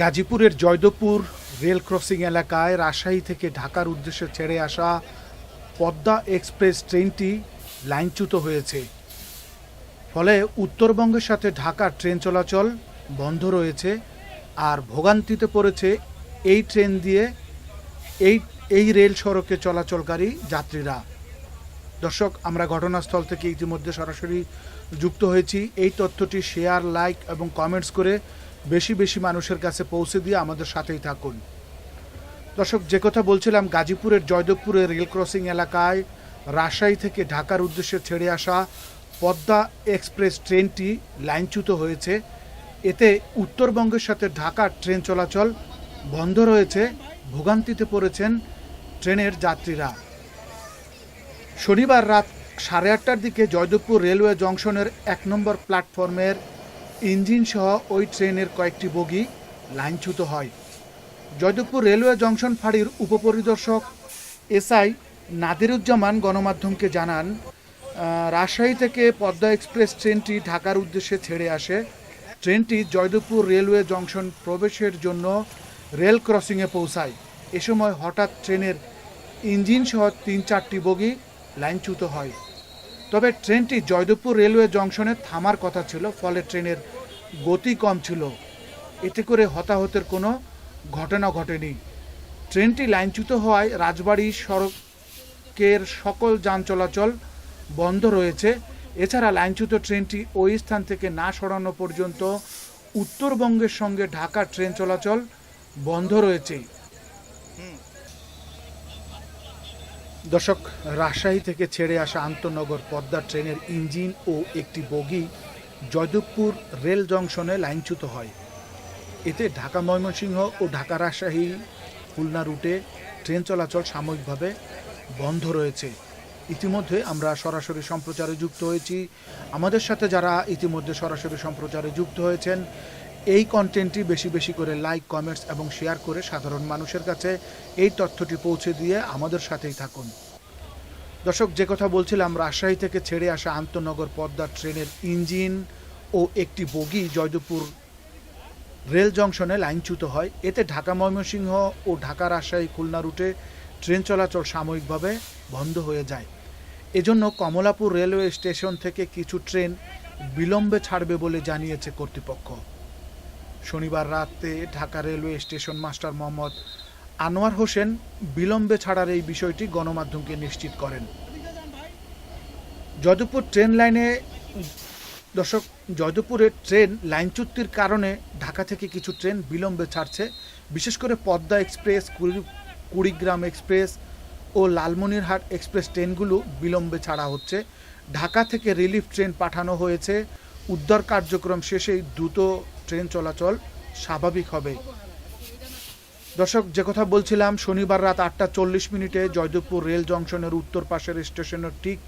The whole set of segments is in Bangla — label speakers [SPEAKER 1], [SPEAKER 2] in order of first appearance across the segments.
[SPEAKER 1] গাজীপুরের জয়দেবপুর রেল ক্রসিং এলাকায় রাজশাহী থেকে ঢাকার উদ্দেশ্যে ছেড়ে আসা পদ্মা এক্সপ্রেস ট্রেনটি লাইনচ্যুত হয়েছে। ফলে উত্তরবঙ্গের সাথে ঢাকার ট্রেন চলাচল বন্ধ রয়েছে আর ভোগান্তিতে পড়েছে এই ট্রেন দিয়ে এই এই রেল সড়কে চলাচলকারী যাত্রীরা। দর্শক, আমরা ঘটনাস্থল থেকে ইতিমধ্যে সরাসরি যুক্ত হয়েছি। এই তথ্যটি শেয়ার, লাইক এবং কমেন্টস করে বেশি বেশি মানুষের কাছে পৌঁছে দিয়ে আমাদের সাথেই থাকুন। দর্শক, যে কথা বলছিলাম, গাজীপুরের জয়দেবপুরের রেল ক্রসিং এলাকায় রাজশাহী থেকে ঢাকার উদ্দেশ্যে ছেড়ে আসা পদ্মা এক্সপ্রেস ট্রেনটি লাইনচ্যুত হয়েছে। এতে উত্তরবঙ্গের সাথে ঢাকার ট্রেন চলাচল বন্ধ রয়েছে, ভোগান্তিতে পড়েছেন ট্রেনের যাত্রীরা। শনিবার রাত সাড়ে আটটার দিকে জয়দেবপুর রেলওয়ে জংশনের এক নম্বর প্ল্যাটফর্মের ইঞ্জিন সহ ওই ট্রেনের কয়েকটি বগি লাইনচ্যুত হয়। জয়দেবপুর রেলওয়ে জংশন ফাঁড়ির উপপরিদর্শক এসআই নাদিরুজ্জামান গণমাধ্যমকে জানান রাজশাহী থেকে পদ্মা এক্সপ্রেস ট্রেনটি ঢাকার উদ্দেশ্যে ছেড়ে আসে। ট্রেনটি জয়দেবপুর রেলওয়ে জংশন প্রবেশের জন্য রেল ক্রসিংয়ে পৌঁছায়। এ সময় হঠাৎ ট্রেনের ইঞ্জিন সহ তিন চারটি বগি লাইনচ্যুত হয়। তবে ট্রেনটি জয়দেবপুর রেলওয়ে জংশনে থামার কথা ছিল, ফলে ট্রেনের গতি কম ছিল। এতে করে হতাহতের কোনো ঘটনা ঘটেনি। ট্রেনটি লাইনচ্যুত হওয়ায় রাজবাড়ি সড়কের সকল যান চলাচল বন্ধ রয়েছে। এছাড়া লাইনচ্যুত ট্রেনটি ওই স্থান থেকে না সরানো পর্যন্ত উত্তরবঙ্গের সঙ্গে ঢাকার ট্রেন চলাচল বন্ধ রয়েছে। দর্শক রাজশাহী থেকে ছেড়ে আসা আন্তনগর পদ্মা ট্রেনের ইঞ্জিন ও একটি বগি জয়দেবপুর রেল জংশনে লাইনচ্যুত হয়। এতে ঢাকা ময়মনসিংহ ও ঢাকা রাজশাহী খুলনা রুটে ট্রেন চলাচল সাময়িকভাবে বন্ধ রয়েছে। ইতিমধ্যে আমরা সরাসরি সম্প্রচারে যুক্ত হয়েছি। আমাদের সাথে যারা ইতিমধ্যে সরাসরি সম্প্রচারে যুক্ত হয়েছেন এই কন্টেন্টটি বেশি বেশি করে লাইক কমেন্টস এবং শেয়ার করে সাধারণ মানুষের কাছে এই তথ্যটি পৌঁছে দিয়ে আমাদের সাথেই থাকুন। দর্শক, যে কথা বলছিলাম, রাজশাহী থেকে ছেড়ে আসা আন্তনগর পদ্মা ট্রেনের ইঞ্জিন ও একটি বগি জয়দেবপুর রেল জংশনে লাইনচ্যুত হয়। এতে ঢাকা ময়মনসিংহ ও ঢাকা রাজশাহী খুলনা রুটে ট্রেন চলাচল সাময়িকভাবে বন্ধ হয়ে যায়। এজন্য কমলাপুর রেলওয়ে স্টেশন থেকে কিছু ট্রেন বিলম্বে ছাড়বে বলে জানিয়েছে কর্তৃপক্ষ। শনিবার রাতে Dhaka railway station master Mohammad Anwar Hossain বিলম্বে ছাড়ার এই বিষয়টি গণমাধ্যমকে নিশ্চিত করেন। জয়দেবপুর ট্রেন লাইনে, দর্শক জয়দেবপুরের ট্রেন লাইন লাইনচ্যুতির কারণে ঢাকা থেকে কিছু ট্রেন বিলম্বে ছাড়ছে। বিশেষ করে পদ্মা এক্সপ্রেস, কুড়ি- কুড়িগ্রাম এক্সপ্রেস ও লালমনিরহাট এক্সপ্রেস ট্রেনগুলো বিলম্বে ছাড়া হচ্ছে। ঢাকা থেকে রিলিফ ট্রেন পাঠানো হয়েছে। উদ্ধার কার্যক্রম শেষেই দ্রুত ট্রেন চলাচল স্বাভাবিক হবে। দর্শক, যে কথা বলছিলাম, শনিবার রাত আটটা চল্লিশ মিনিটে জয়দেবপুর রেল জংশনের উত্তর পাশের স্টেশনের ঠিক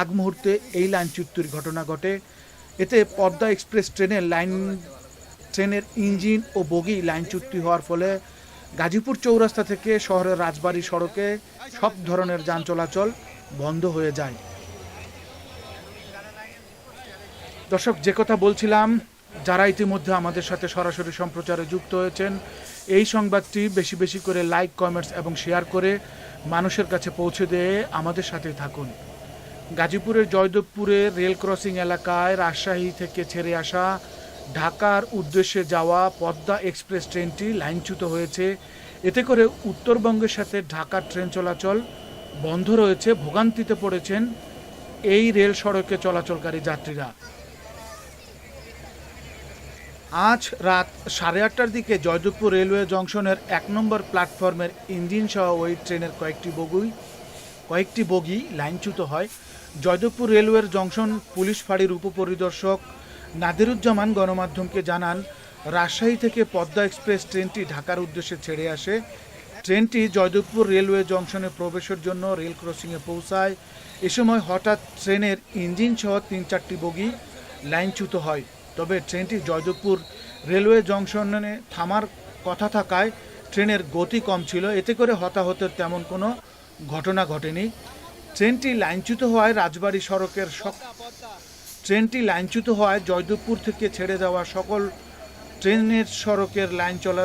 [SPEAKER 1] আগ মুহূর্তে এই লাইনচ্যুতির ঘটনা ঘটে। এতে পদ্মা এক্সপ্রেস ট্রেনের লাইন, ট্রেনের ইঞ্জিন ও বগি লাইনচ্যুতি হওয়ার ফলে গাজীপুর চৌরাস্তা থেকে শহরের রাজবাড়ী সড়কে সব ধরনের যান চলাচল বন্ধ হয়ে যায়। দর্শক, যে কথা বলছিলাম, যারা ইতিমধ্যে আমাদের সাথে সরাসরি সম্প্রচারে যুক্ত হয়েছেন, এই সংবাদটি বেশি বেশি করে লাইক কমেন্টস এবং শেয়ার করে মানুষের কাছে পৌঁছে দিয়ে আমাদের সাথে থাকুন। গাজীপুরের জয়দেবপুরে রেল ক্রসিং এলাকায় রাজশাহী থেকে ছেড়ে আসা ঢাকার উদ্দেশ্যে যাওয়া পদ্মা এক্সপ্রেস ট্রেনটি লাইনচ্যুত হয়েছে। এতে করে উত্তরবঙ্গের সাথে ঢাকার ট্রেন চলাচল বন্ধ রয়েছে, ভোগান্তিতে পড়েছেন এই রেল সড়কে চলাচলকারী যাত্রীরা। আজ রাত সাড়ে আটটার দিকে জয়দেবপুর রেলওয়ে জংশনের এক নম্বর প্ল্যাটফর্মের ইঞ্জিন সহ ওই ট্রেনের কয়েকটি বগি কয়েকটি বগি লাইনচ্যুত হয়। জয়দেবপুর রেলওয়ের জংশন পুলিশ ফাঁড়ির উপপরিদর্শক নাদিরুজ্জামান গণমাধ্যমকে জানান, রাজশাহী থেকে পদ্মা এক্সপ্রেস ট্রেনটি ঢাকার উদ্দেশ্যে ছেড়ে আসে। ট্রেনটি জয়দেবপুর রেলওয়ে জংশনে প্রবেশের জন্য রেল ক্রসিংয়ে পৌঁছায়। এ সময় হঠাৎ ট্রেনের ইঞ্জিন সহ তিন চারটি বগি লাইনচ্যুত হয়। তবে ট্রেনটি জয়দেবপুর রেলওয়ে জংশনে থামার কথা থাকায় ট্রেনের গতি কম ছিল। এতে করে হতাহতের তেমন কোনো ঘটনা ঘটেনি। ট্রেনটি লাইনচ্যুত হওয়ায় রাজবাড়ি সড়কের ট্রেনটি লাইনচ্যুত হওয়ায় জয়দেবপুর থেকে ছেড়ে যাওয়া সকল ট্রেনের সড়কের লাইন চলা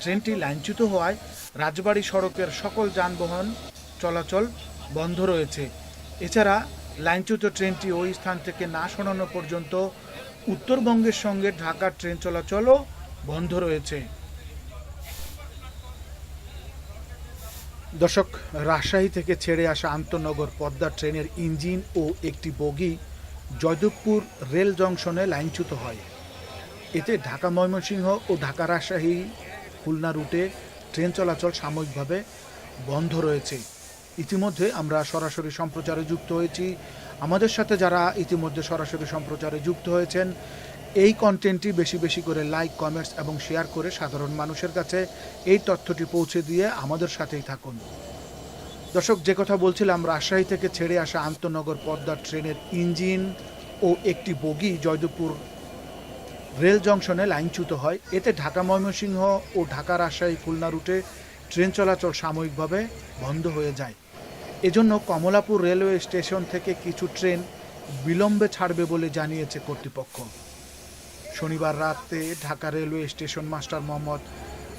[SPEAKER 1] ট্রেনটি লাইনচ্যুত হওয়ায় রাজবাড়ি সড়কের সকল যানবাহন চলাচল বন্ধ রয়েছে। এছাড়া লাইনচ্যুত ট্রেনটি ওই স্থান থেকে না সরানো পর্যন্ত উত্তরবঙ্গের সঙ্গে ঢাকার ট্রেন চলাচলও বন্ধ রয়েছে। দর্শক, রাজশাহী থেকে ছেড়ে আসা আন্তনগর পদ্মা ট্রেনের ইঞ্জিন ও একটি বগি জয়দেবপুর রেল জংশনে লাইনচ্যুত হয়। এতে ঢাকা ময়মনসিংহ ও ঢাকা রাজশাহী খুলনা রুটে ট্রেন চলাচল সাময়িকভাবে বন্ধ রয়েছে। ইতিমধ্যে আমরা সরাসরি সম্প্রচারে যুক্ত হয়েছি আমাদের সাথে যারা ইতিমধ্যে সরাসরি সম্প্রচারে যুক্ত হয়েছেন, এই কন্টেন্টটি বেশি বেশি করে লাইক কমেন্টস এবং শেয়ার করে সাধারণ মানুষের কাছে এই তথ্যটি পৌঁছে দিয়ে আমাদের সাথেই থাকুন। দর্শক, যে কথা বলছিলাম, রাজশাহী থেকে ছেড়ে আসা আন্তনগর পদ্মার ট্রেনের ইঞ্জিন ও একটি বগি জয়দেবপুর রেল জংশনে লাইনচ্যুত হয়। এতে ঢাকা ময়মনসিংহ ও ঢাকা রাজশাহী খুলনা রুটে ট্রেন চলাচল সাময়িকভাবে বন্ধ হয়ে যায়। এজন্য কমলাপুর রেলওয়ে স্টেশন থেকে কিছু ট্রেন বিলম্বে ছাড়বে বলে জানিয়েছে কর্তৃপক্ষ। শনিবার রাতে Dhaka railway station master Mohammad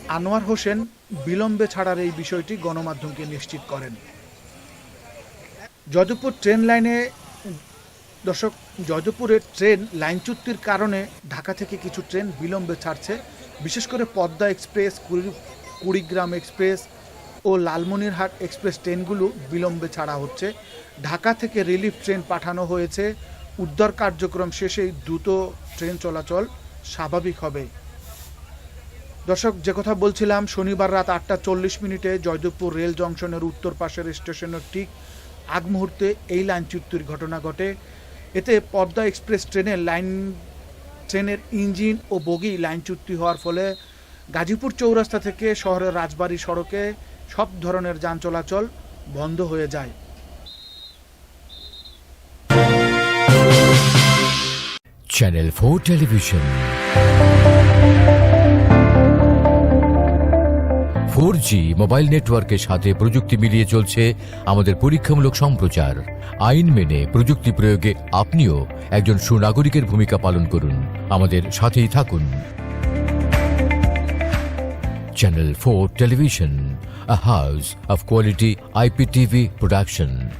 [SPEAKER 1] Anwar Hossain বিলম্বে ছাড়ার এই বিষয়টি গণমাধ্যমকে নিশ্চিত করেন। যদুপুর ট্রেন লাইনে, দর্শক জয়দেবপুরের ট্রেন লাইনচ্যুতির কারণে ঢাকা থেকে কিছু ট্রেন বিলম্বে ছাড়ছে। বিশেষ করে পদ্মা এক্সপ্রেস, কুড়ি- কুড়িগ্রাম এক্সপ্রেস ও লালমনিরহাট এক্সপ্রেস ট্রেনগুলো বিলম্বে ছাড়া হচ্ছে। ঢাকা থেকে রিলিফ ট্রেন পাঠানো হয়েছে। উদ্ধার কার্যক্রম শেষেই দ্রুত ট্রেন চলাচল স্বাভাবিক হবে। দর্শক, যে কথা বলছিলাম, শনিবার রাত আটটা চল্লিশ মিনিটে জয়দেবপুর রেল জংশনের উত্তর পাশের স্টেশনের ঠিক আগ মুহূর্তে এই লাইনচ্যুতির ঘটনা ঘটে। এতে পদ্মা এক্সপ্রেস ট্রেনের লাইন, ট্রেনের ইঞ্জিন ও বগি লাইনচ্যুতি হওয়ার ফলে গাজীপুর চৌরাস্তা থেকে শহরের রাজবাড়ি সড়কে সব ধরনের যান চলাচল বন্ধ হয়ে যায়।
[SPEAKER 2] Channel four television four G mobile নেটওয়ার্কের সাথে প্রযুক্তি মিলিয়ে চলছে আমাদের পরীক্ষামূলক সম্প্রচার। আইন মেনে প্রযুক্তি প্রয়োগে আপনিও একজন সুনাগরিকের ভূমিকা পালন করুন। আমাদের সাথেই থাকুন। Channel 4 Television, a house of quality IPTV production.